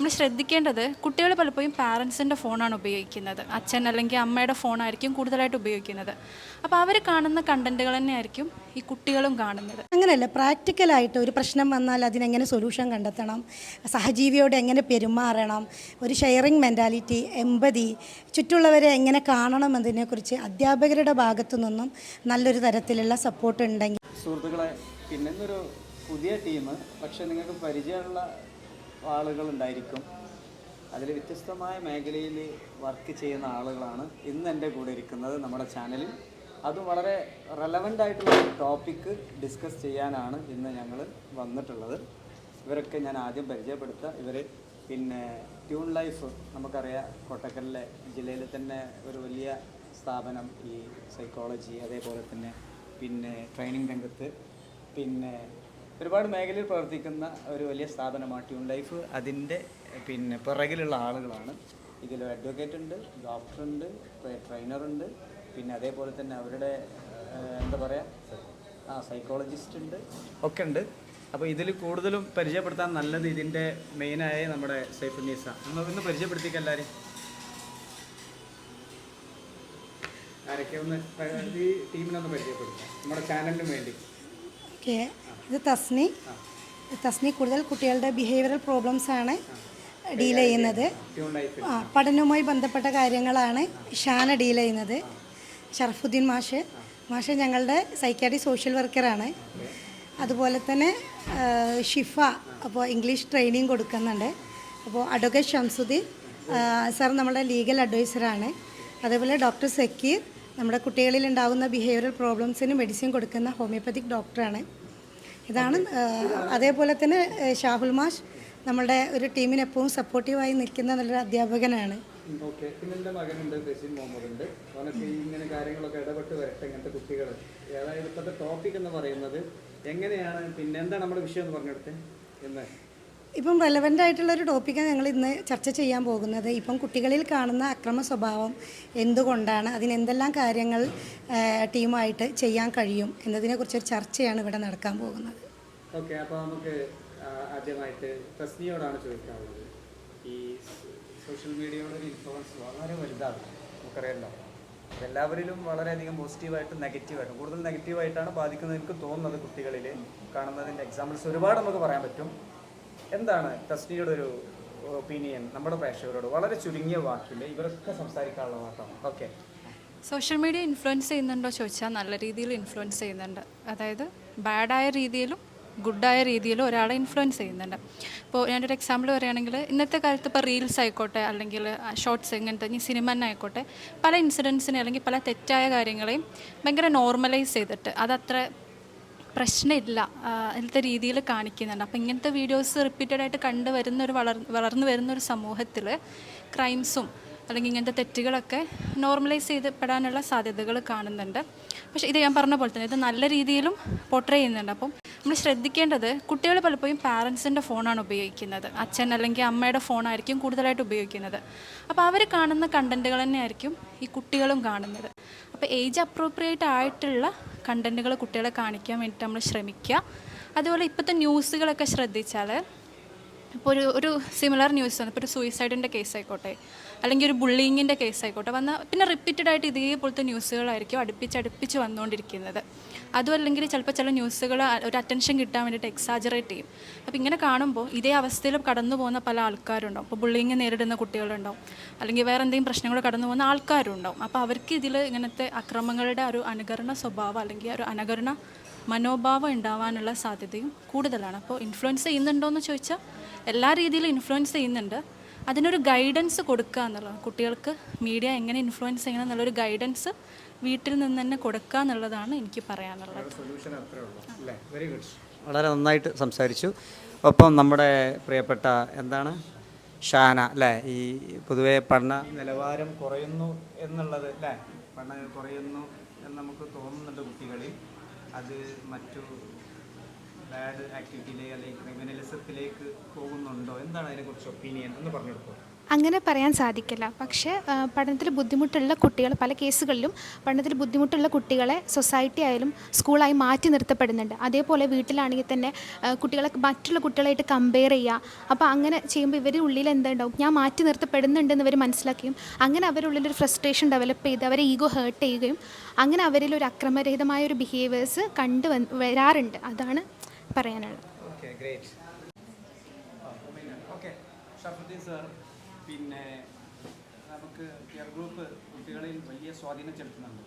നമ്മൾ ശ്രദ്ധിക്കേണ്ടത് കുട്ടികൾ പലപ്പോഴും പാരൻസിന്റെ ഫോണാണ് ഉപയോഗിക്കുന്നത്. അച്ഛൻ അല്ലെങ്കിൽ അമ്മയുടെ ഫോണായിരിക്കും കൂടുതലായിട്ട് ഉപയോഗിക്കുന്നത്. അപ്പോൾ അവർ കാണുന്ന കണ്ടന്റുകൾ തന്നെയായിരിക്കും ഈ കുട്ടികളും കാണുന്നത്. അങ്ങനെയല്ല പ്രാക്ടിക്കലായിട്ട് ഒരു പ്രശ്നം വന്നാൽ അതിനെങ്ങനെ സൊല്യൂഷൻ കണ്ടെത്തണം? സഹജീവിയോട് എങ്ങനെ പെരുമാറണം? ഒരു ഷെയറിങ് മെന്റാലിറ്റി എമ്പതി ചുറ്റുള്ളവരെ എങ്ങനെ കാണണം എന്നതിനെക്കുറിച്ച് അധ്യാപകരുടെ ഭാഗത്തു നിന്നും നല്ലൊരു തരത്തിലുള്ള സപ്പോർട്ട് ഉണ്ടെങ്കിൽ സുഹൃത്തുക്കളെ പിന്നെ ഇന്നൊരു പുതിയ ടീം പക്ഷേ നിങ്ങൾക്ക് പരിചയമുള്ള ആളുകൾ ഉണ്ടായിരിക്കും അതിൽ വ്യത്യസ്തമായ മേഖലയിൽ വർക്ക് ചെയ്യുന്ന ആളുകളാണ് ഇന്ന് എന്റെ കൂടെ ഇരിക്കുന്നത് നമ്മുടെ ചാനലിൽ അതും വളരെ റെലവന്റ് ആയിട്ടുള്ള ടോപ്പിക്ക് ഡിസ്കസ് ചെയ്യാനാണ് ഇന്ന് ഞങ്ങൾ വന്നിട്ടുള്ളത്. ഇവരൊക്കെ ഞാൻ ആദ്യം പരിചയപ്പെടുത്തുക ഇവർ പിന്നെ ട്യൂൺ ലൈഫ് നമുക്കറിയാം. കോട്ടക്കലിലെ ജില്ലയിൽ തന്നെ ഒരു വലിയ സ്ഥാപനം ഈ സൈക്കോളജി അതേപോലെ തന്നെ പിന്നെ ട്രെയിനിങ് രംഗത്ത്. പിന്നെ ഒരുപാട് മേഖലയിൽ പ്രവർത്തിക്കുന്ന ഒരു വലിയ സ്ഥാപനമാണ് ട്യൂൺ ലൈഫ്. അതിന്റെ പിന്നെ പിറകിലുള്ള ആളുകളാണ്. ഇതിൽ അഡ്വക്കേറ്റ് ഉണ്ട് ഡോക്ടർ ഡോക്ടറുണ്ട് ട്രെയിനറുണ്ട് പിന്നെ അതേപോലെ തന്നെ അവരുടെ എന്താ പറയുക ആ സൈക്കോളജിസ്റ്റ് ഉണ്ട്. ഒക്കെ ഉണ്ട്. അപ്പോൾ ഇതിൽ കൂടുതലും പരിചയപ്പെടുത്താൻ നല്ലത് ഇതിന്റെ മെയിനായ നമ്മുടെ സൈഫുന്നീസ നമ്മൾ പരിചയപ്പെടുത്തിക്കാം എല്ലാവരും ആരൊക്കെ ഒന്ന് ഈ ടീമിനൊന്ന് പരിചയപ്പെടുത്താം. നമ്മുടെ ചാനലിന് വേണ്ടി. ഓക്കെ ഇത് തസ്നി. തസ്നി കൂടുതൽ കുട്ടികളുടെ ബിഹേവിയറൽ പ്രോബ്ലംസ് ആണ് ഡീൽ ചെയ്യുന്നത്. ആ പഠനവുമായി ബന്ധപ്പെട്ട കാര്യങ്ങളാണ് ഷാന ഡീൽ ചെയ്യുന്നത്. ഷറഫുദ്ദീൻ മാഷ്. മാഷ് ഞങ്ങളുടെ സൈക്കാട്രി സോഷ്യൽ വർക്കറാണ് അതുപോലെ തന്നെ ഷിഫ അപ്പോൾ ഇംഗ്ലീഷ് ട്രെയിനിങ് കൊടുക്കുന്നുണ്ട്. അപ്പോൾ അഡ്വക്കേറ്റ് ഷംസുദ്ദീൻ സാർ നമ്മുടെ ലീഗൽ അഡ്വൈസറാണ് അതേപോലെ ഡോക്ടർ സക്കീർ നമ്മുടെ കുട്ടികളിൽ ഉണ്ടാകുന്ന ബിഹേവിയറൽ പ്രോബ്ലംസിന് മെഡിസിൻ കൊടുക്കുന്ന ഹോമിയോപ്പത്തിക് ഡോക്ടറാണ് ഇതാണ് അതേപോലെ തന്നെ ഷാഹുൽ മാഷ് നമ്മളുടെ ഒരു ടീമിന് എപ്പോഴും സപ്പോർട്ടീവായി നിൽക്കുന്ന നല്ലൊരു അധ്യാപകനാണ്. ഓക്കെ പിന്നെ എന്റെ മകനുണ്ട് ബഷീർ മുഹമ്മദുണ്ട്. അവനൊക്കെ ഇങ്ങനെ കാര്യങ്ങളൊക്കെ ഇടപെട്ട് വരട്ടെ ഇങ്ങനത്തെ കുട്ടികൾ അതായത് ഇപ്പോഴത്തെ ടോപ്പിക് എന്ന് പറയുന്നത് എങ്ങനെയാണ് പിന്നെ എന്താണ് നമ്മുടെ വിഷയം എന്ന് പറഞ്ഞെടുത്ത്? എന്ന്. ഇപ്പം റെലവന്റ് ആയിട്ടുള്ള ഒരു ടോപ്പിക്കാണ് ഞങ്ങൾ ഇന്ന് ചർച്ച ചെയ്യാൻ പോകുന്നത്. ഇപ്പം കുട്ടികളിൽ കാണുന്ന അക്രമ സ്വഭാവം എന്തുകൊണ്ടാണ് അതിനെന്തെല്ലാം കാര്യങ്ങൾ ടീമായിട്ട് ചെയ്യാൻ കഴിയും എന്നതിനെക്കുറിച്ചൊരു ചർച്ചയാണ് ഇവിടെ നടക്കാൻ പോകുന്നത്. ഓക്കെ അപ്പോൾ നമുക്ക് ആദ്യമായിട്ട് തസ്നിയോടാണ് ചോദിക്കാനുള്ളത്. ഈ സോഷ്യൽ മീഡിയയുടെ ഒരു ഇൻഫ്ലുവൻസ് വളരെ വലുതാണ്. നമുക്കറിയാമല്ലോ എല്ലാവരിലും വളരെയധികം പോസിറ്റീവായിട്ടും നെഗറ്റീവായിട്ടും കൂടുതൽ നെഗറ്റീവായിട്ടാണ് ബാധിക്കുന്നത് എനിക്ക് തോന്നുന്നത് കുട്ടികളിൽ കാണുന്നതിന്റെ എക്സാമ്പിൾസ് ഒരുപാട് നമുക്ക് പറയാൻ പറ്റും. എന്താണ് തസ്നിയുടെ ഒരു ഒപ്പീനിയൻ നമ്മുടെ പ്രേക്ഷകരോട്? വളരെ ചുരുങ്ങിയ വാക്കിൽ ഇവരൊക്കെ സംസാരിക്കാനുള്ള വാർത്താണ് ഓക്കെ. സോഷ്യൽ മീഡിയ ഇൻഫ്ലുവൻസ് ചെയ്യുന്നുണ്ടോ ചോദിച്ചാൽ നല്ല രീതിയിൽ ഇൻഫ്ലുവൻസ് ചെയ്യുന്നുണ്ട്. അതായത് ബാഡായ രീതിയിലും ഗുഡായ രീതിയിൽ ഒരാളെ ഇൻഫ്ലുവൻസ് ചെയ്യുന്നുണ്ട്. ഇപ്പോൾ ഞാനൊരു എക്സാമ്പിൾ പറയുകയാണെങ്കിൽ ഇന്നത്തെ കാലത്ത് ഇപ്പോൾ റീൽസ് ആയിക്കോട്ടെ അല്ലെങ്കിൽ ഷോർട്സ് ഇങ്ങനത്തെ ഇനി സിനിമ ആയിക്കോട്ടെ പല ഇൻസിഡൻസിനെ അല്ലെങ്കിൽ പല തെറ്റായ കാര്യങ്ങളെയും ഭയങ്കര നോർമലൈസ് ചെയ്തിട്ട് അതത്ര പ്രശ്നമില്ല ഇന്നത്തെ രീതിയിൽ കാണിക്കുന്നുണ്ട്. അപ്പോൾ ഇങ്ങനത്തെ വീഡിയോസ് റിപ്പീറ്റഡ് ആയിട്ട് കണ്ടു വരുന്ന ഒരു വളർ വളർന്നു വരുന്ന ഒരു സമൂഹത്തിൽ ക്രൈംസും അല്ലെങ്കിൽ ഇങ്ങനത്തെ തെറ്റുകളൊക്കെ നോർമലൈസ് ചെയ്തപ്പെടാനുള്ള സാധ്യതകൾ കാണുന്നുണ്ട്. പക്ഷെ ഇത് ഞാൻ പറഞ്ഞ പോലെ തന്നെ ഇത് നല്ല രീതിയിലും പോർട്രേ ചെയ്യുന്നുണ്ട്. അപ്പം നമ്മൾ ശ്രദ്ധിക്കേണ്ടത് കുട്ടികൾ പലപ്പോഴും പാരൻസിന്റെ ഫോണാണ് ഉപയോഗിക്കുന്നത്. അച്ഛൻ അല്ലെങ്കിൽ അമ്മയുടെ ഫോണായിരിക്കും കൂടുതലായിട്ട് ഉപയോഗിക്കുന്നത്. അപ്പോൾ അവർ കാണുന്ന കണ്ടന്റുകൾ തന്നെയായിരിക്കും ഈ കുട്ടികളും കാണുന്നത്. അപ്പോൾ ഏജ് അപ്രോപ്രിയേറ്റ് ആയിട്ടുള്ള കണ്ടന്റുകൾ കുട്ടികളെ കാണിക്കാൻ വേണ്ടിയിട്ട് നമ്മൾ ശ്രമിക്കുക. അതുപോലെ ഇപ്പോഴത്തെ ന്യൂസുകളൊക്കെ ശ്രദ്ധിച്ചാൽ ഇപ്പോൾ ഒരു ഒരു സിമിലർ ന്യൂസ് ആണ് ഇപ്പോൾ ഒരു സൂയിസൈഡിന്റെ കേസ് ആയിക്കോട്ടെ. അല്ലെങ്കിൽ ഒരു ബുള്ളിങ്ങിന്റെ കേസ് ആയിക്കോട്ടെ വന്ന പിന്നെ റിപ്പീറ്റഡ് ആയിട്ട് ഇതേപോലത്തെ ന്യൂസുകളായിരിക്കും അടുപ്പിച്ച് അടുപ്പിച്ച് വന്നുകൊണ്ടിരിക്കുന്നത്. അതും അല്ലെങ്കിൽ ചിലപ്പോൾ ചില ന്യൂസുകൾ ഒരു അറ്റൻഷൻ കിട്ടാൻ വേണ്ടിയിട്ട് എക്സാജറേറ്റ് ചെയ്യും. അപ്പോൾ ഇങ്ങനെ കാണുമ്പോൾ ഇതേ അവസ്ഥയിൽ കടന്നു പോകുന്ന പല ആൾക്കാരുണ്ടാവും. ഇപ്പോൾ ബുള്ളിങ് നേരിടുന്ന കുട്ടികളുണ്ടാവും. അല്ലെങ്കിൽ വേറെ എന്തെങ്കിലും പ്രശ്നങ്ങൾ കടന്നു പോകുന്ന ആൾക്കാരുണ്ടാവും. അപ്പോൾ അവർക്ക് ഇതിൽ ഇങ്ങനത്തെ അക്രമങ്ങളുടെ ഒരു അനുകരണ സ്വഭാവം അല്ലെങ്കിൽ ഒരു അനുകരണ മനോഭാവം ഉണ്ടാവാനുള്ള സാധ്യതയും കൂടുതലാണ്. അപ്പോൾ ഇൻഫ്ലുവൻസ് ചെയ്യുന്നുണ്ടോ എന്ന് ചോദിച്ചാൽ എല്ലാ രീതിയിലും ഇൻഫ്ലുവൻസ് ചെയ്യുന്നുണ്ട്. അതിനൊരു ഗൈഡൻസ് കൊടുക്കുക എന്നുള്ളതാണ്. കുട്ടികൾക്ക് മീഡിയ എങ്ങനെ ഇൻഫ്ലുവൻസ് ചെയ്യണം എന്നുള്ളൊരു ഗൈഡൻസ് വീട്ടിൽ നിന്ന് തന്നെ കൊടുക്കുക എന്നുള്ളതാണ് എനിക്ക് പറയാനുള്ളത്. സൊല്യൂഷൻ അത്രേ ഉള്ളൂ. അല്ലേ? വെരി ഗുഡ് വളരെ നന്നായിട്ട് സംസാരിച്ചു. ഒപ്പം നമ്മുടെ പ്രിയപ്പെട്ട എന്താണ്? ഷാന അല്ലേ? ഈ പൊതുവെ പഠന നിലവാരം കുറയുന്നു എന്നുള്ളത് അല്ലേ? പഠനം കുറയുന്നു എന്ന് നമുക്ക് തോന്നുന്നുണ്ട് കുട്ടികളിൽ. അത് മറ്റു ബാഡ് ആക്ടിവിറ്റിയിലേക്ക് അല്ലെങ്കിൽ ക്രിമിനലിസത്തിലേക്ക് പോകുന്നുണ്ടോ? എന്താണ് അതിനെക്കുറിച്ച് ഒപ്പീനിയൻ എന്ന് പറഞ്ഞു കൊടുക്കുക അങ്ങനെ പറയാൻ സാധിക്കില്ല. പക്ഷേ പഠനത്തിൽ ബുദ്ധിമുട്ടുള്ള കുട്ടികൾ പല കേസുകളിലും പഠനത്തിൽ ബുദ്ധിമുട്ടുള്ള കുട്ടികളെ സൊസൈറ്റി ആയാലും സ്കൂളായി മാറ്റി നിർത്തപ്പെടുന്നുണ്ട്. അതേപോലെ വീട്ടിലാണെങ്കിൽ തന്നെ കുട്ടികളെ മറ്റുള്ള കുട്ടികളായിട്ട് കമ്പയർ ചെയ്യുക. അപ്പോൾ അങ്ങനെ ചെയ്യുമ്പോൾ ഇവരുടെ ഉള്ളിൽ എന്താണ്ടാവും? ഞാൻ മാറ്റി നിർത്തപ്പെടുന്നുണ്ടെന്ന് ഇവർ മനസ്സിലാക്കുകയും അങ്ങനെ അവരുള്ളിൽ ഒരു ഫ്രസ്ട്രേഷൻ ഡെവലപ്പ് ചെയ്ത് അവരെ ഈഗോ ഹേർട്ട് ചെയ്യുകയും അങ്ങനെ അവരിൽ ഒരു അക്രമരഹിതമായ ഒരു ബിഹേവിയേഴ്സ് കണ്ടു വരാറുണ്ട്. അതാണ് പറയാനുള്ളത് okay great okay Shafuddin sir പിന്നെ നമുക്ക് പിയർ ഗ്രൂപ്പ് കുട്ടികളിൽ വലിയ സ്വാധീനം ചെലുത്തുന്നുണ്ട്.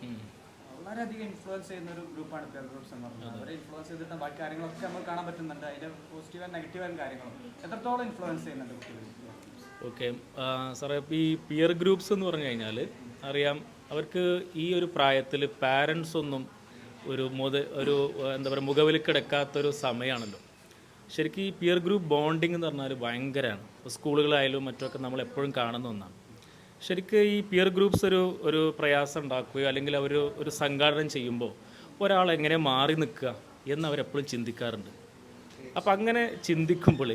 വളരെയധികം ഇൻഫ്ലുവൻസ് ചെയ്യുന്ന ഒരു ഗ്രൂപ്പാണ് പിയർ ഗ്രൂപ്പ്സ് എന്ന് പറയുന്നത്. അവരെ ഇൻഫ്ലുവൻസ് ചെയ്തിട്ട് ബാക്കി കാര്യങ്ങളൊക്കെ നമുക്ക് കാണാൻ പറ്റുന്നുണ്ട്. അതിന്റെ പോസിറ്റീവ് ആൻഡ് നെഗറ്റീവ് ആൻഡ് കാര്യങ്ങളും. എത്രത്തോളം ഇൻഫ്ലുവൻസ് ചെയ്യുന്നുണ്ട് കുട്ടികൾ ഓക്കെ സാറേ ഈ പിയർ ഗ്രൂപ്പ്സ് എന്ന് പറഞ്ഞു കഴിഞ്ഞാൽ അറിയാം അവർക്ക് ഈ ഒരു പ്രായത്തിൽ പാരൻസ് ഒന്നും ഒരു മുത ഒരു എന്താ പറയുക മുഖവിലക്കെടുക്കാത്തൊരു സമയമാണല്ലോ ശരിക്കും ഈ പിയർ ഗ്രൂപ്പ് ബോണ്ടിങ് എന്ന് പറഞ്ഞാൽ ഭയങ്കരമാണ് സ്കൂളുകളായാലും മറ്റൊക്കെ നമ്മൾ എപ്പോഴും കാണുന്ന ഒന്നാണ്. ശരിക്കും ഈ പിയർ ഗ്രൂപ്പ്സ് ഒരു ഒരു പ്രയാസം ഉണ്ടാക്കുകയോ അല്ലെങ്കിൽ അവർ ഒരു സംഘാടനം ചെയ്യുമ്പോൾ ഒരാൾ എങ്ങനെ മാറി നിൽക്കുക എന്ന് അവരെപ്പോഴും ചിന്തിക്കാറുണ്ട്. അപ്പം അങ്ങനെ ചിന്തിക്കുമ്പോൾ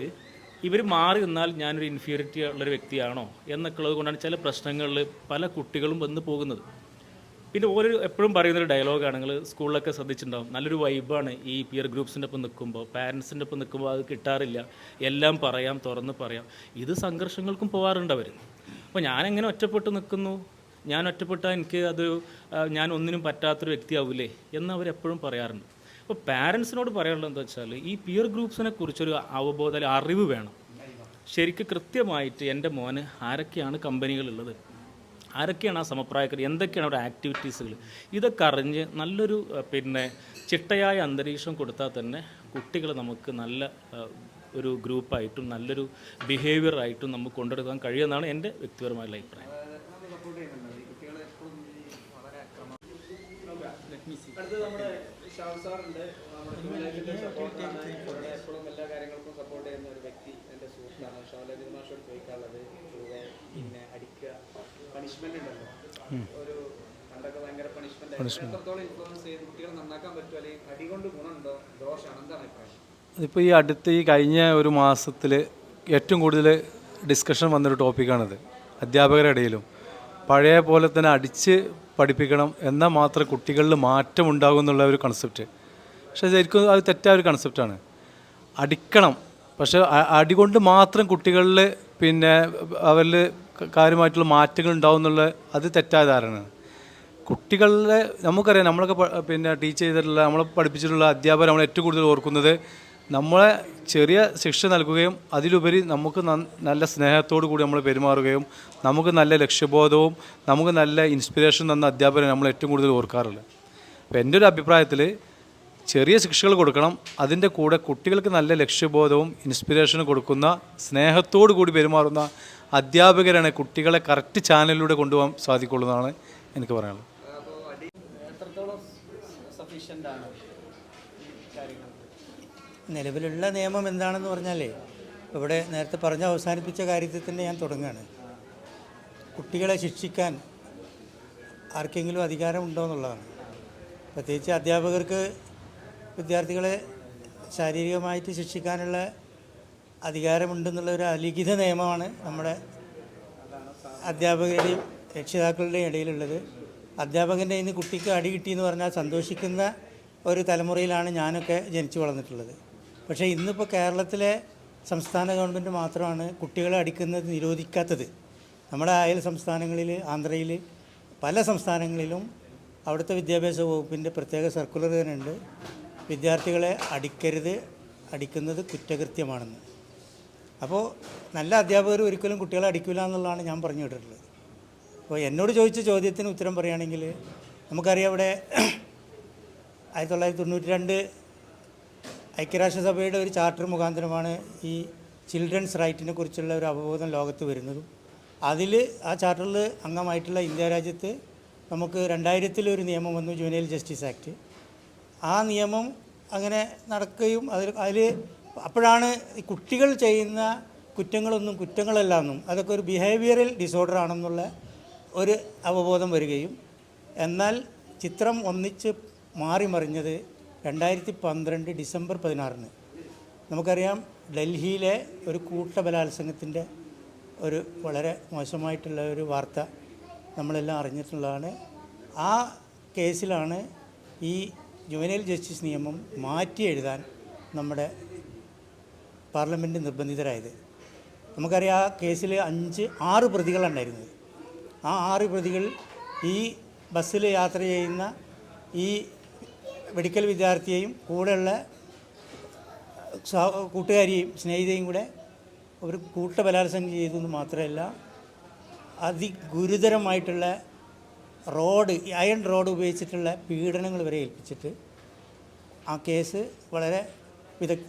ഇവർ മാറി നിന്നാൽ ഞാനൊരു ഇൻഫീരിറ്റി ഉള്ളൊരു വ്യക്തിയാണോ എന്നൊക്കെ ഉള്ളത് കൊണ്ടാണ് ചില പ്രശ്നങ്ങളിൽ പല കുട്ടികളും വന്ന് പോകുന്നത്. പിന്നെ ഓരോ എപ്പോഴും പറയുന്നൊരു ഡയലോഗാണ് നിങ്ങൾ സ്കൂളിലൊക്കെ ശ്രദ്ധിച്ചിട്ടുണ്ടാവും. നല്ലൊരു വൈബാണ് ഈ പിയർ ഗ്രൂപ്പ്സിന്റെ ഒപ്പം നിൽക്കുമ്പോൾ പാരൻസിന്റെ ഒപ്പം നിൽക്കുമ്പോൾ അത് കിട്ടാറില്ല. എല്ലാം പറയാം തുറന്ന് പറയാം. ഇത് സംഘർഷങ്ങൾക്കും പോകാറുണ്ട് അവർ അപ്പോൾ ഞാനെങ്ങനെ ഒറ്റപ്പെട്ട് നിൽക്കുന്നു ഞാൻ ഒറ്റപ്പെട്ടാൽ എനിക്ക് അത് ഞാൻ ഒന്നിനും പറ്റാത്തൊരു വ്യക്തിയാവില്ലേ എന്ന് അവരെപ്പോഴും പറയാറുണ്ട്. അപ്പോൾ പാരൻസിനോട് പറയാനുള്ളത് എന്താ വെച്ചാൽ ഈ പിയർ ഗ്രൂപ്പ്സിനെ കുറിച്ചൊരു അവബോധം അറിവ് വേണം. ശരിക്കും കൃത്യമായിട്ട് എന്റെ മോന് ആരൊക്കെയാണ് കമ്പനികളുള്ളത് ആരൊക്കെയാണ് ആ സമപ്രായക്കാർ? എന്തൊക്കെയാണ് അവരുടെ ആക്ടിവിറ്റീസുകൾ ഇതൊക്കെ അറിഞ്ഞ് നല്ലൊരു പിന്നെ ചിട്ടയായ അന്തരീക്ഷം കൊടുത്താൽ തന്നെ കുട്ടികൾ നമുക്ക് നല്ല ഒരു ഗ്രൂപ്പായിട്ടും നല്ലൊരു ബിഹേവിയറായിട്ടും നമുക്ക് കൊണ്ടെടുക്കാൻ കഴിയുമെന്നാണ് എന്റെ വ്യക്തിപരമായ അഭിപ്രായം. സപ്പോർട്ട് ചെയ്യുന്നുണ്ട് ഈ എപ്പോഴും വളരെ അക്രമം അടുത്ത് നമ്മുടെ ഷാവ് സാറുണ്ട് എപ്പോഴും എല്ലാ കാര്യങ്ങൾക്കും സപ്പോർട്ട് ചെയ്യുന്ന ഒരു വ്യക്തി എന്റെ സുഹൃത്താണ്. ഷാവലജി മാഷോട് ചോദിക്കാനുള്ളത്. പിന്നെ അടിക്കുക. പണിഷ്മെന്റ് ഉണ്ടല്ലോ. ഒരു പണ്ടൊക്കെ ഭയങ്കര പണിഷ്മെന്റ് എത്രത്തോളം ഇൻഫ്ലുവൻസ് ചെയ്ത് കുട്ടികളെ നന്നാക്കാൻ പറ്റുമോ അല്ലെങ്കിൽ അടി കൊണ്ട് ഗുണമുണ്ടോ? ദോഷമാണ് എന്താണ് അഭിപ്രായം? അതിപ്പോൾ ഈ അടുത്ത ഈ കഴിഞ്ഞ ഒരു മാസത്തിൽ ഏറ്റവും കൂടുതൽ ഡിസ്കഷൻ വന്നൊരു ടോപ്പിക്കാണിത് അധ്യാപകരുടെ ഇടയിലും. പഴയ പോലെ തന്നെ അടിച്ച് പഠിപ്പിക്കണം എന്നാൽ മാത്രം കുട്ടികളിൽ മാറ്റം ഉണ്ടാകും എന്നുള്ള ഒരു കൺസെപ്റ്റ് പക്ഷേ ശരിക്കും അത് തെറ്റായ ഒരു കൺസെപ്റ്റാണ് അടിക്കണം. പക്ഷേ അടികൊണ്ട് അടി കൊണ്ട് മാത്രം കുട്ടികളിൽ പിന്നെ അവരിൽ കാര്യമായിട്ടുള്ള മാറ്റങ്ങൾ ഉണ്ടാവും എന്നുള്ള അത് തെറ്റായ ധാരണയാണ്. കുട്ടികളുടെ നമുക്കറിയാം നമ്മളൊക്കെ പിന്നെ ടീച്ച് ചെയ്തിട്ടുള്ള നമ്മളെ പഠിപ്പിച്ചിട്ടുള്ള അധ്യാപകർ നമ്മൾ ഏറ്റവും കൂടുതൽ ഓർക്കുന്നത് നമ്മളെ ചെറിയ ശിക്ഷ നൽകുകയും അതിലുപരി നമുക്ക് നല്ല സ്നേഹത്തോടു കൂടി നമ്മൾ പെരുമാറുകയും നമുക്ക് നല്ല ലക്ഷ്യബോധവും നമുക്ക് നല്ല ഇൻസ്പിറേഷൻ തന്ന അധ്യാപകരെ നമ്മൾ ഏറ്റവും കൂടുതൽ ഓർക്കാറുള്ളത്. അപ്പോൾ എന്റെ ഒരു അഭിപ്രായത്തിൽ ചെറിയ ശിക്ഷകൾ കൊടുക്കണം. അതിന്റെ കൂടെ കുട്ടികൾക്ക് നല്ല ലക്ഷ്യബോധവും ഇൻസ്പിറേഷനും കൊടുക്കുന്ന സ്നേഹത്തോടു കൂടി പെരുമാറുന്ന അധ്യാപകരാണ് കുട്ടികളെ കറക്റ്റ് ചാനലിലൂടെ കൊണ്ടുപോകാൻ സാധിക്കുള്ളൂ എന്നാണ് എനിക്ക് പറയാനുള്ളത്. നിലവിലുള്ള നിയമം എന്താണെന്ന് പറഞ്ഞാലേ ഇവിടെ നേരത്തെ പറഞ്ഞ അവസാനിപ്പിച്ച കാര്യത്തിൽ തന്നെ ഞാൻ തുടങ്ങുകയാണ്. കുട്ടികളെ ശിക്ഷിക്കാൻ ആർക്കെങ്കിലും അധികാരമുണ്ടോ എന്നുള്ളതാണ്. പ്രത്യേകിച്ച് അധ്യാപകർക്ക് വിദ്യാർത്ഥികളെ ശാരീരികമായിട്ട് ശിക്ഷിക്കാനുള്ള അധികാരമുണ്ടെന്നുള്ള ഒരു അലിഖിത നിയമമാണ് നമ്മുടെ അധ്യാപകരുടെയും രക്ഷിതാക്കളുടെയും ഇടയിലുള്ളത്. അധ്യാപകന്റെ ഇന്ന് കുട്ടിക്ക് അടി കിട്ടിയെന്ന് പറഞ്ഞാൽ സന്തോഷിക്കുന്ന ഒരു തലമുറയിലാണ് ഞാനൊക്കെ ജനിച്ചു വളർന്നിട്ടുള്ളത്. പക്ഷേ ഇന്നിപ്പോൾ കേരളത്തിലെ സംസ്ഥാന ഗവൺമെന്റ് മാത്രമാണ് കുട്ടികളെ അടിക്കുന്നത് നിരോധിക്കാത്തത്. നമ്മുടെ അയൽ സംസ്ഥാനങ്ങളിൽ ആന്ധ്രയിൽ പല സംസ്ഥാനങ്ങളിലും അവിടുത്തെ വിദ്യാഭ്യാസ വകുപ്പിന്റെ പ്രത്യേക സർക്കുലർ തന്നെ ഉണ്ട്. വിദ്യാർത്ഥികളെ അടിക്കരുത് അടിക്കുന്നത് കുറ്റകൃത്യമാണെന്ന്. അപ്പോൾ നല്ല അധ്യാപകർ ഒരിക്കലും കുട്ടികളെ അടിക്കില്ല എന്നുള്ളതാണ് ഞാൻ പറഞ്ഞു വിട്ടിട്ടുള്ളത്. അപ്പോൾ എന്നോട് ചോദിച്ച ചോദ്യത്തിന് ഉത്തരം പറയുകയാണെങ്കിൽ നമുക്കറിയാം ഇവിടെ ആയിരത്തി തൊള്ളായിരത്തി തൊണ്ണൂറ്റി രണ്ട് ഐക്യരാഷ്ട്രസഭയുടെ ഒരു ചാർട്ടർ മുഖാന്തരമാണ് ഈ ചിൽഡ്രൻസ് റൈറ്റിനെ കുറിച്ചുള്ള ഒരു അവബോധം ലോകത്ത് വരുന്നതും. അതിൽ ആ ചാർട്ടറിൽ അംഗമായിട്ടുള്ള ഇന്ത്യ രാജ്യത്ത് നമുക്ക് രണ്ടായിരത്തിലൊരു നിയമം വന്നു ജുവനൈൽ ജസ്റ്റിസ് ആക്ട്. ആ നിയമം അങ്ങനെ നടക്കുകയും അതിൽ അതിൽ അപ്പോഴാണ് കുട്ടികൾ ചെയ്യുന്ന കുറ്റങ്ങളൊന്നും കുറ്റങ്ങളല്ല എന്നും അതൊക്കെ ഒരു ബിഹേവിയറൽ ഡിസോർഡർ ആണെന്നുള്ള ഒരു അവബോധം വരികയും എന്നാൽ ചിത്രം ഒന്നിച്ച് മാറി മറിഞ്ഞത് രണ്ടായിരത്തി പന്ത്രണ്ട് ഡിസംബർ പതിനാറിന്. നമുക്കറിയാം ഡൽഹിയിലെ ഒരു കൂട്ട ബലാത്സംഗത്തിന്റെ ഒരു വളരെ മോശമായിട്ടുള്ള ഒരു വാർത്ത നമ്മളെല്ലാം അറിഞ്ഞിട്ടുള്ളതാണ്. ആ കേസിലാണ് ഈ ജുവനൈൽ ജസ്റ്റിസ് നിയമം മാറ്റി എഴുതാൻ നമ്മുടെ പാർലമെന്റ് നിർബന്ധിതരായത്. നമുക്കറിയാം ആ കേസിൽ അഞ്ച് ആറ് പ്രതികളുണ്ടായിരുന്നത് ആ ആറ് പ്രതികൾ ഈ ബസ്സിൽ യാത്ര ചെയ്യുന്ന ഈ മെഡിക്കൽ വിദ്യാർത്ഥിയെയും കൂടെയുള്ള കൂട്ടുകാരിയും കൂട്ടുകാരിയെയും സ്നേഹിതയും കൂടെ ഒരു കൂട്ടബലാത്സംഗം ചെയ്തു എന്ന് മാത്രമല്ല അതിഗുരുതരമായിട്ടുള്ള റോഡ് അയൺ റോഡ് ഉപയോഗിച്ചിട്ടുള്ള പീഡനങ്ങൾ വരെ ഏൽപ്പിച്ചിട്ട് ആ കേസ് വളരെ വിദഗ്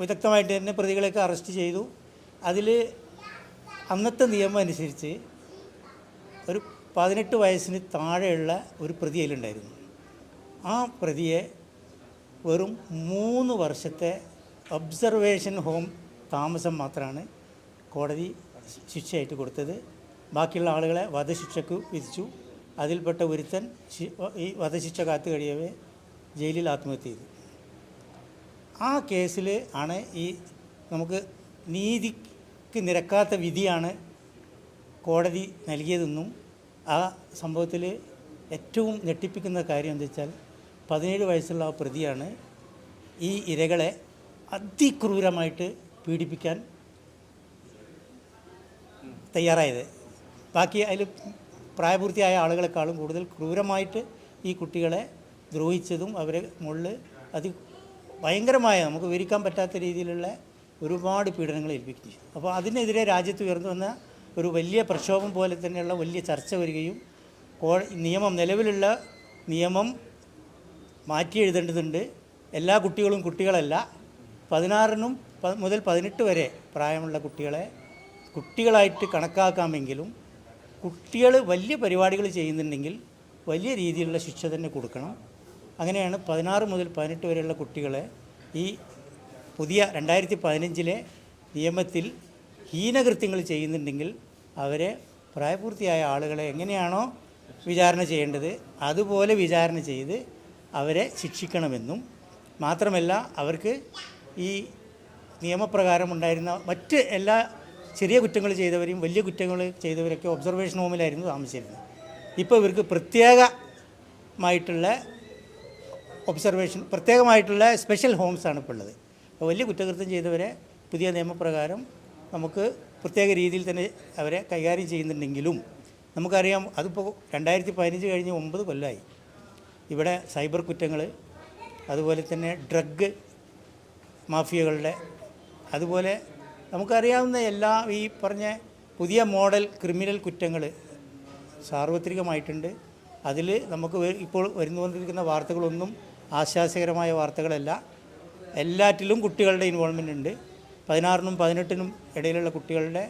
വിദഗ്ധമായിട്ട് തന്നെ പ്രതികളെയൊക്കെ അറസ്റ്റ് ചെയ്തു. അതിൽ അന്നത്തെ നിയമം അനുസരിച്ച് ഒരു പതിനെട്ട് വയസ്സിന് താഴെയുള്ള ഒരു പ്രതി അതിലുണ്ടായിരുന്നു. ആ പ്രതിയെ വെറും മൂന്ന് വർഷത്തെ ഒബ്സർവേഷൻ ഹോം താമസം മാത്രമാണ് കോടതി ശിക്ഷയായിട്ട് കൊടുത്തത്. ബാക്കിയുള്ള ആളുകളെ വധശിക്ഷക്ക് വിധിച്ചു. അതിൽപ്പെട്ട ഒരുത്തൻ ഈ വധശിക്ഷ കാത്തു കഴിയവേ ജയിലിൽ ആത്മഹത്യ ചെയ്തു ആ കേസിൽ ആണ് ഈ നമുക്ക് നീതിക്ക് നിരക്കാത്ത വിധിയാണ് കോടതി നൽകിയതെന്നും ആ സംഭവത്തിൽ ഏറ്റവും ഞെട്ടിപ്പിക്കുന്ന കാര്യം എന്താ വെച്ചാൽ പതിനേഴ് വയസ്സുള്ള ആ പ്രതിയാണ് ഈ ഇരകളെ അതിക്രൂരമായിട്ട് പീഡിപ്പിക്കാൻ തയ്യാറായത്. ബാക്കി അതിൽ പ്രായപൂർത്തിയായ ആളുകളെക്കാളും കൂടുതൽ ക്രൂരമായിട്ട് ഈ കുട്ടികളെ ദ്രോഹിച്ചതും അവരെ മുകളിൽ അതി ഭയങ്കരമായ നമുക്ക് വിവരിക്കാൻ പറ്റാത്ത രീതിയിലുള്ള ഒരുപാട് പീഡനങ്ങൾ ഏൽപ്പിക്കുകയും ചെയ്തു. അപ്പോൾ അതിനെതിരെ രാജ്യത്ത് ഉയർന്നു വന്ന ഒരു വലിയ പ്രക്ഷോഭം പോലെ തന്നെയുള്ള വലിയ ചർച്ച വരികയും നിയമം നിലവിലുള്ള നിയമം മാറ്റി എഴുതേണ്ടതുണ്ട്. എല്ലാ കുട്ടികളും കുട്ടികളല്ല. പതിനാറിനും മുതൽ പതിനെട്ട് വരെ പ്രായമുള്ള കുട്ടികളെ കുട്ടികളായിട്ട് കണക്കാക്കാമെങ്കിലും കുട്ടികൾ വലിയ പരിപാടികൾ ചെയ്യുന്നുണ്ടെങ്കിൽ വലിയ രീതിയിലുള്ള ശിക്ഷ തന്നെ കൊടുക്കണം. അങ്ങനെയാണ് പതിനാറ് മുതൽ പതിനെട്ട് വരെയുള്ള കുട്ടികളെ ഈ പുതിയ രണ്ടായിരത്തി പതിനഞ്ചിലെ നിയമത്തിൽ ഹീനകൃത്യങ്ങൾ ചെയ്യുന്നുണ്ടെങ്കിൽ അവരെ പ്രായപൂർത്തിയായ ആളുകളെ എങ്ങനെയാണോ വിചാരണ ചെയ്യേണ്ടത് അതുപോലെ വിചാരണ ചെയ്ത് അവരെ ശിക്ഷിക്കണമെന്നും. മാത്രമല്ല അവർക്ക് ഈ നിയമപ്രകാരം ഉണ്ടായിരുന്ന മറ്റ് എല്ലാ ചെറിയ കുറ്റങ്ങൾ ചെയ്തവരെയും വലിയ കുറ്റങ്ങൾ ചെയ്തവരൊക്കെ ഒബ്സർവേഷൻ ഹോമിലായിരുന്നു താമസിച്ചിരുന്നത്. ഇപ്പോൾ ഇവർക്ക് പ്രത്യേകമായിട്ടുള്ള ഒബ്സർവേഷൻ പ്രത്യേകമായിട്ടുള്ള സ്പെഷ്യൽ ഹോംസാണ് ഇപ്പോൾ ഉള്ളത്. വലിയ കുറ്റകൃത്യം ചെയ്തവരെ പുതിയ നിയമപ്രകാരം നമുക്ക് പ്രത്യേക രീതിയിൽ തന്നെ അവരെ കൈകാര്യം ചെയ്യുന്നുണ്ടെങ്കിലും നമുക്കറിയാം അതിപ്പോൾ രണ്ടായിരത്തി പതിനഞ്ച് കഴിഞ്ഞ് ഒമ്പത് കൊല്ലമായി ഇവിടെ സൈബർ കുറ്റങ്ങൾ അതുപോലെ തന്നെ ഡ്രഗ് മാഫിയകളുടെ അതുപോലെ നമുക്കറിയാവുന്ന എല്ലാ ഈ പറഞ്ഞ പുതിയ മോഡൽ ക്രിമിനൽ കുറ്റങ്ങൾ സാർവത്രികമായിട്ടുണ്ട്. അതിൽ നമുക്ക് ഇപ്പോൾ വരുന്നു കൊണ്ടിരിക്കുന്ന വാർത്തകളൊന്നും ആശ്വാസകരമായ വാർത്തകളല്ല. എല്ലാറ്റിലും കുട്ടികളുടെ ഇൻവോൾവ്മെന്റ് ഉണ്ട്. പതിനാറിനും പതിനെട്ടിനും ഇടയിലുള്ള കുട്ടികളുടെ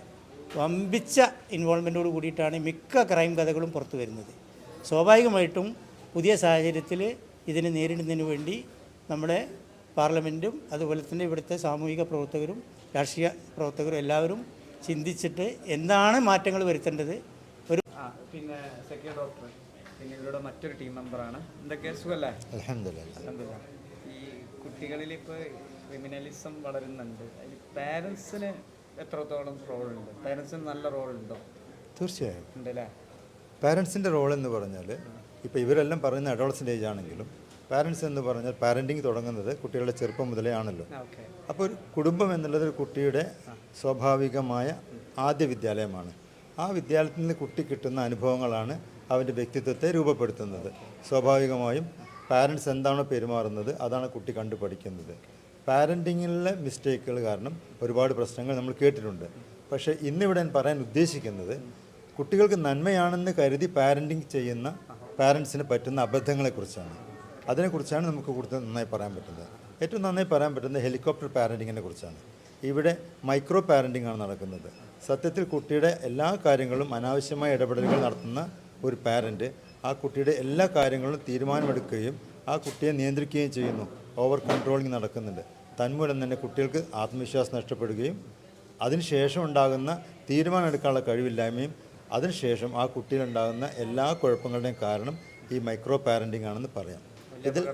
വമ്പിച്ച ഇൻവോൾവ്മെന്റോട് കൂടിയിട്ടാണ് മിക്ക ക്രൈം കഥകളും പുറത്തു വരുന്നത്. സ്വാഭാവികമായിട്ടും പുതിയ സാഹചര്യത്തിൽ ഇതിനെ നേരിടുന്നതിന് വേണ്ടി നമ്മുടെ പാർലമെന്റും അതുപോലെ തന്നെ ഇവിടുത്തെ സാമൂഹിക പ്രവർത്തകരും രാഷ്ട്രീയ പ്രവർത്തകരും എല്ലാവരും ചിന്തിച്ചിട്ട് എന്താണ് മാറ്റങ്ങൾ വരുത്തേണ്ടത്? ഒരു പിന്നെ സെക്കൻഡ് ഡോക്ടർ പിന്നെ ഇവരുടെ മറ്റൊരു ടീം മെമ്പറാണ് എന്തൊക്കെ സുഖല്ലേ? അൽഹംദുലില്ലാ. ഈ കുട്ടികളിൽ ഇപ്പോൾ ക്രിമിനലിസം വളരുന്നുണ്ട്. അതിൽ പാരൻസിന് എത്രത്തോളം റോളുണ്ട്? പാരൻസിന് നല്ല റോളുണ്ടോ? തീർച്ചയായും. ഉണ്ട് അല്ലേ പാരൻസിന്റെ റോൾ എന്ന് പറഞ്ഞാൽ ഇപ്പോൾ ഇവരെല്ലാം പറയുന്ന അഡോൾസിന്റെ ഏജ് ആണെങ്കിലും പാരൻസ് എന്ന് പറഞ്ഞാൽ പാരന്റിങ് തുടങ്ങുന്നത് കുട്ടികളുടെ ചെറുപ്പം മുതലേ ആണല്ലോ. അപ്പോൾ ഒരു കുടുംബം എന്നുള്ളത് ഒരു കുട്ടിയുടെ സ്വാഭാവികമായ ആദ്യ വിദ്യാലയമാണ്. ആ വിദ്യാലയത്തിൽ നിന്ന് കുട്ടി കിട്ടുന്ന അനുഭവങ്ങളാണ് അവന്റെ വ്യക്തിത്വത്തെ രൂപപ്പെടുത്തുന്നത്. സ്വാഭാവികമായും പാരൻസ് എന്താണോ പെരുമാറുന്നത് അതാണ് കുട്ടി കണ്ടു പഠിക്കുന്നത്. പാരന്റിങ്ങിലെ മിസ്റ്റേക്കുകൾ കാരണം ഒരുപാട് പ്രശ്നങ്ങൾ നമ്മൾ കേട്ടിട്ടുണ്ട്. പക്ഷേ ഇന്നിവിടെ ഞാൻ പറയാൻ ഉദ്ദേശിക്കുന്നത് കുട്ടികൾക്ക് നന്മയാണെന്ന് കരുതി പാരന്റിങ് ചെയ്യുന്ന പാരൻസിന് പറ്റുന്ന അബദ്ധങ്ങളെക്കുറിച്ചാണ്. അതിനെക്കുറിച്ചാണ് നമുക്ക് കൂടുതൽ നന്നായി പറയാൻ പറ്റുന്നത്. ഏറ്റവും നന്നായി പറയാൻ പറ്റുന്നത് ഹെലികോപ്റ്റർ പാരന്റിങ്ങിനെ കുറിച്ചാണ്. ഇവിടെ മൈക്രോ പാരന്റിംഗ് ആണ് നടക്കുന്നത്. സത്യത്തിൽ കുട്ടിയുടെ എല്ലാ കാര്യങ്ങളും അനാവശ്യമായ ഇടപെടലുകൾ നടത്തുന്ന ഒരു പാരന്റ് ആ കുട്ടിയുടെ എല്ലാ കാര്യങ്ങളും തീരുമാനമെടുക്കുകയും ആ കുട്ടിയെ നിയന്ത്രിക്കുകയും ചെയ്യുന്നു. ഓവർ കൺട്രോളിങ് നടക്കുന്നുണ്ട്. തന്മൂലം തന്നെ കുട്ടികൾക്ക് ആത്മവിശ്വാസം നഷ്ടപ്പെടുകയും അതിനുശേഷം ഉണ്ടാകുന്ന തീരുമാനമെടുക്കാനുള്ള കഴിവില്ലായ്മയും അതിനുശേഷം ആ കുട്ടിയിലുണ്ടാകുന്ന എല്ലാ കുഴപ്പങ്ങളുടെയും കാരണം ഈ മൈക്രോ പാരന്റിംഗ് ആണെന്ന് പറയാം. ഇതിൽ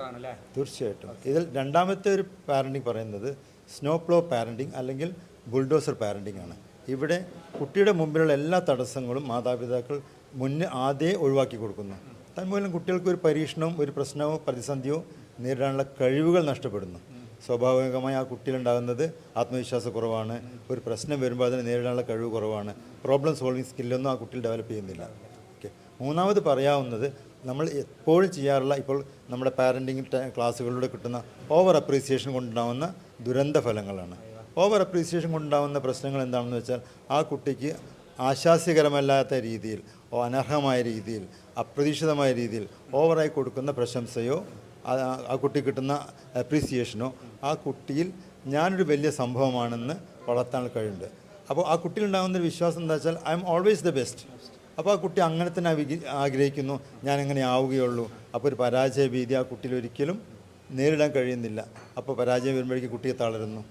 തീർച്ചയായിട്ടും. ഇതിൽ രണ്ടാമത്തെ ഒരു പാരന്റിങ് പറയുന്നത് സ്നോ പ്ലോ പാരന്റിങ് അല്ലെങ്കിൽ ബുൾഡോസർ പാരന്റിംഗ് ആണ്. ഇവിടെ കുട്ടിയുടെ മുമ്പിലുള്ള എല്ലാ തടസ്സങ്ങളും മാതാപിതാക്കൾ മുന്നേ ആദ്യമേ ഒഴിവാക്കി കൊടുക്കുന്നു. തന്മൂലം കുട്ടികൾക്ക് ഒരു പരീക്ഷണവും ഒരു പ്രശ്നവും പ്രതിസന്ധിയോ നേരിടാനുള്ള കഴിവുകൾ നഷ്ടപ്പെടുന്നു. സ്വാഭാവികമായി ആ കുട്ടിയിലുണ്ടാകുന്നത് ആത്മവിശ്വാസക്കുറവാണ്. ഒരു പ്രശ്നം വരുമ്പോൾ അതിനെ നേരിടാനുള്ള കഴിവ് കുറവാണ്. പ്രോബ്ലം സോൾവിങ് സ്കില്ലൊന്നും ആ കുട്ടിയിൽ ഡെവലപ്പ് ചെയ്യുന്നില്ല. ഓക്കെ മൂന്നാമത് പറയാവുന്നത് നമ്മൾ എപ്പോഴും ചെയ്യാറുള്ള ഇപ്പോൾ നമ്മുടെ പാരന്റിങ് ക്ലാസ്സുകളിലൂടെ കിട്ടുന്ന ഓവർ അപ്രീസിയേഷൻ കൊണ്ടുണ്ടാകുന്ന ദുരന്ത ഫലങ്ങളാണ്. ഓവർ അപ്രീസിയേഷൻ കൊണ്ടുണ്ടാകുന്ന പ്രശ്നങ്ങൾ എന്താണെന്ന് വെച്ചാൽ ആ കുട്ടിക്ക് ആശാസ്യകരമല്ലാത്ത രീതിയിൽ ഓ അനർഹമായ രീതിയിൽ അപ്രതീക്ഷിതമായ രീതിയിൽ ഓവറായി കൊടുക്കുന്ന പ്രശംസയോ ആ ആ കുട്ടി കിട്ടുന്ന അപ്രീസിയേഷനോ ആ കുട്ടിയിൽ ഞാനൊരു വലിയ സംഭവമാണെന്ന് വളർത്താൻ കഴിയുന്നുണ്ട്. അപ്പോൾ ആ കുട്ടിയിലുണ്ടാകുന്ന ഒരു വിശ്വാസം എന്താ വെച്ചാൽ I'm always the best അപ്പോൾ ആ കുട്ടി അങ്ങനെ തന്നെ ആഗ്രഹിക്കുന്നു. ഞാൻ എങ്ങനെ ആവുകയുള്ളൂ. അപ്പോൾ ഒരു പരാജയ ഭീതി ആ കുട്ടിയിൽ ഒരിക്കലും നേരിടാൻ കഴിയുന്നില്ല. അപ്പോൾ പരാജയം വരുമ്പോഴേക്ക് കുട്ടിയെ തളരുന്നു.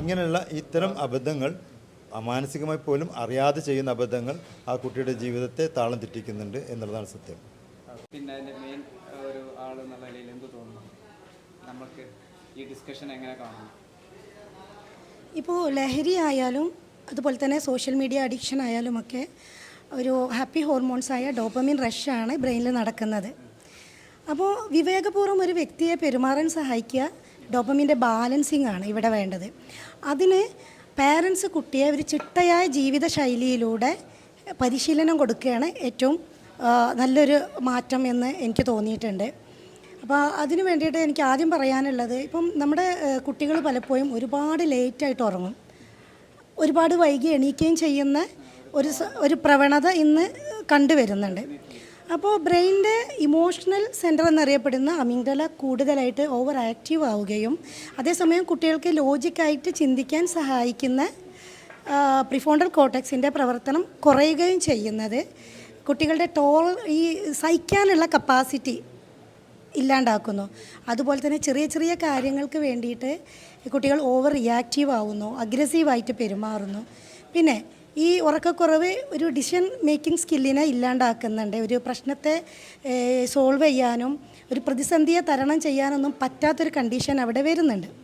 ഇങ്ങനെയുള്ള ഇത്തരം അബദ്ധങ്ങൾ മാനസികമായി പോലും അറിയാതെ ചെയ്യുന്ന അബദ്ധങ്ങൾ ആ കുട്ടിയുടെ ജീവിതത്തെ താളം തെറ്റിക്കുന്നുണ്ട് എന്നുള്ളതാണ് സത്യം. പിന്നെ അതിന്റെ മെയിൻ ഒരു ആൾ എന്നുള്ള നിലയിൽ എന്ത് തോന്നുന്നു? നമുക്ക് ഈ ഡിസ്കഷൻ എങ്ങനെ കാണുന്നു? ഇപ്പോൾ ലഹരി ആയാലും അതുപോലെ തന്നെ സോഷ്യൽ മീഡിയ അഡിക്ഷൻ ആയാലും ഒക്കെ ഒരു ഹാപ്പി ഹോർമോൺസായ ഡോപ്പമിൻ റഷാണ് ബ്രെയിനിൽ നടക്കുന്നത്. അപ്പോൾ വിവേകപൂർവം ഒരു വ്യക്തിയെ പെരുമാറാൻ സഹായിക്കുക ഡോപ്പമിന്റെ ബാലൻസിങ് ആണ് ഇവിടെ വേണ്ടത്. അതിന് പാരൻസ് കുട്ടിയെ ഒരു ചിട്ടയായ ജീവിത ശൈലിയിലൂടെ പരിശീലനം കൊടുക്കുകയാണ് ഏറ്റവും നല്ലൊരു മാറ്റം എന്ന് എനിക്ക് തോന്നിയിട്ടുണ്ട്. അപ്പോൾ അതിന് വേണ്ടിയിട്ട് എനിക്ക് ആദ്യം പറയാനുള്ളത് ഇപ്പം നമ്മുടെ കുട്ടികൾ പലപ്പോഴും ഒരുപാട് ലേറ്റായിട്ട് ഉറങ്ങും. ഒരുപാട് വൈകി എണീക്കുകയും ചെയ്യുന്ന ഒരു ഒരു പ്രവണത ഇന്ന് കണ്ടുവരുന്നുണ്ട് അപ്പോൾ ബ്രെയിനിന്റെ ഇമോഷണൽ സെന്റർ എന്നറിയപ്പെടുന്ന അമിഗ്ഡല കൂടുതലായിട്ട് ഓവർ ആക്റ്റീവ് ആവുകയും അതേസമയം കുട്ടികൾക്ക് ലോജിക്കായിട്ട് ചിന്തിക്കാൻ സഹായിക്കുന്ന പ്രിഫോണ്ടൽ കോട്ടക്സിന്റെ പ്രവർത്തനം കുറയുകയും ചെയ്യുന്നത് കുട്ടികളുടെ ടോൾ ഈ സഹിക്കാനുള്ള കപ്പാസിറ്റി ഇല്ലാണ്ടാക്കുന്നു. അതുപോലെ തന്നെ ചെറിയ ചെറിയ കാര്യങ്ങൾക്ക് വേണ്ടിയിട്ട് കുട്ടികൾ ഓവർ റിയാക്റ്റീവ് ആവുന്നു അഗ്രസീവായിട്ട് പെരുമാറുന്നു. പിന്നെ ഈ ഉറക്കക്കുറവ് ഒരു ഡിസിഷൻ മേക്കിംഗ് സ്കില്ലിനെ ഇല്ലാണ്ടാക്കുന്നുണ്ട്. ഒരു പ്രശ്നത്തെ സോൾവ് ചെയ്യാനും ഒരു പ്രതിസന്ധിയെ തരണം ചെയ്യാനൊന്നും പറ്റാത്തൊരു കണ്ടീഷൻ അവിടെ വരുന്നുണ്ട്.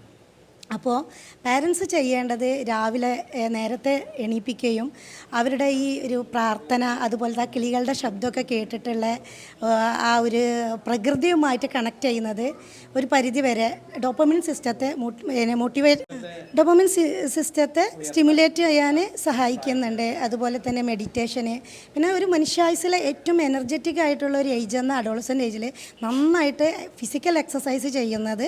അപ്പോൾ പാരൻസ് ചെയ്യേണ്ടത് രാവിലെ നേരത്തെ എണീപ്പിക്കുകയും അവരുടെ ഈ ഒരു പ്രാർത്ഥന അതുപോലത്തെ ആ കിളികളുടെ ശബ്ദമൊക്കെ കേട്ടിട്ടുള്ള ആ ഒരു പ്രകൃതിയുമായിട്ട് കണക്ട് ചെയ്യുന്നത് ഒരു പരിധി വരെ ഡോപ്പമിൻ സിസ്റ്റത്തെ മോട്ടിവേറ്റ് ഡോപ്പമിൻ സിസ്റ്റത്തെ സ്റ്റിമുലേറ്റ് ചെയ്യാൻ സഹായിക്കുന്നുണ്ട്. അതുപോലെ തന്നെ മെഡിറ്റേഷന് പിന്നെ ഒരു മനുഷ്യായുസിലെ ഏറ്റവും എനർജറ്റിക് ആയിട്ടുള്ള ഒരു ഏജ് എന്ന അഡോളസന്റ് ഏജിൽ നന്നായിട്ട് ഫിസിക്കൽ എക്സസൈസ് ചെയ്യുന്നത്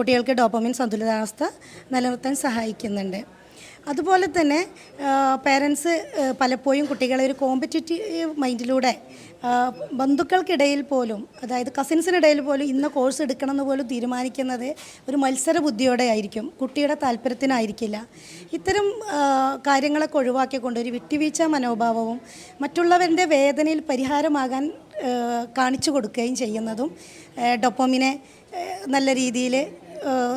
കുട്ടികൾക്ക് ഡോപ്പമിൻ സന്തുലിതാവസ്ഥ നിലനിർത്താൻ സഹായിക്കുന്നുണ്ട്. അതുപോലെ തന്നെ പേരൻസ് പലപ്പോഴും കുട്ടികളെ ഒരു കോമ്പറ്റേറ്റീവ് മൈൻഡിലൂടെ ബന്ധുക്കൾക്കിടയിൽ പോലും അതായത് കസിൻസിനിടയിൽ പോലും ഇന്ന കോഴ്സ് എടുക്കണം എന്ന് പോലും തീരുമാനിക്കുന്നത് ഒരു മത്സര ബുദ്ധിയോടെ ആയിരിക്കും കുട്ടിയുടെ താല്പര്യത്തിനായിരിക്കില്ല. ഇത്തരം കാര്യങ്ങളൊക്കെ ഒഴിവാക്കിക്കൊണ്ട് ഒരു വിട്ടുവീഴ്ച മനോഭാവവും മറ്റുള്ളവരുടെ വേദനയിൽ പരിഹാരമാകാൻ കാണിച്ചു കൊടുക്കുകയും ചെയ്യുന്നതും ഡൊപ്പോമിനെ നല്ല രീതിയിൽ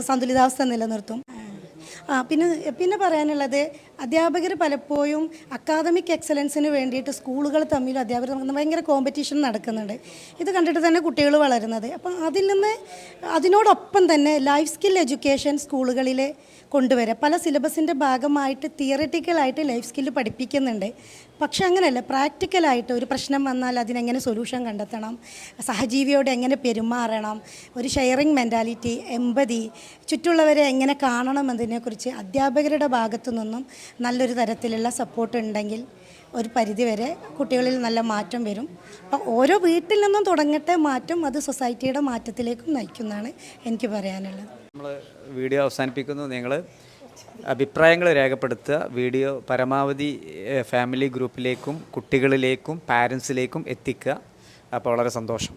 സന്തുലിതാവസ്ഥ നിലനിർത്തും. ആ പിന്നെ പിന്നെ പറയാനുള്ളത് അധ്യാപകർ പലപ്പോഴും അക്കാദമിക് എക്സലൻസിന് വേണ്ടിയിട്ട് സ്കൂളുകൾ തമ്മിൽ അധ്യാപകർ തമ്മിൽ ഭയങ്കര കോമ്പറ്റീഷൻ നടക്കുന്നുണ്ട്. ഇത് കണ്ടിട്ട് തന്നെ കുട്ടികൾ വളരുന്നത്. അപ്പം അതിൽ നിന്ന് അതിനോടൊപ്പം തന്നെ ലൈഫ് സ്കിൽ എഡ്യൂക്കേഷൻ സ്കൂളുകളിൽ കൊണ്ടുവരാം. പല സിലബസിന്റെ ഭാഗമായിട്ട് തിയററ്റിക്കലായിട്ട് ലൈഫ് സ്കില്ല് പഠിപ്പിക്കുന്നുണ്ട്. പക്ഷേ അങ്ങനെയല്ല പ്രാക്ടിക്കലായിട്ട് ഒരു പ്രശ്നം വന്നാൽ അതിനെങ്ങനെ സൊല്യൂഷൻ കണ്ടെത്തണം? സഹജീവിയോട് എങ്ങനെ പെരുമാറണം? ഒരു ഷെയറിങ് മെന്റാലിറ്റി എമ്പതി ചുറ്റുള്ളവരെ എങ്ങനെ കാണണം എന്നതിനെക്കുറിച്ച് അധ്യാപകരുടെ ഭാഗത്തു നിന്നും നല്ലൊരു തരത്തിലുള്ള സപ്പോർട്ട് ഉണ്ടെങ്കിൽ ഒരു പരിധിവരെ കുട്ടികളിൽ നല്ല മാറ്റം വരും. അപ്പോൾ ഓരോ വീട്ടിൽ നിന്നും തുടങ്ങട്ടെ മാറ്റം അത് സൊസൈറ്റിയുടെ മാറ്റത്തിലേക്കും നയിക്കുന്നതാണ് എനിക്ക് പറയാനുള്ളത്. നമ്മൾ വീഡിയോ അവസാനിപ്പിക്കുന്നു. നിങ്ങൾ അഭിപ്രായങ്ങൾ രേഖപ്പെടുത്തുക. വീഡിയോ പരമാവധി ഫാമിലി ഗ്രൂപ്പിലേക്കും കുട്ടികളിലേക്കും പാരൻസിലേക്കും എത്തിക്കുക. അപ്പോൾ വളരെ സന്തോഷം.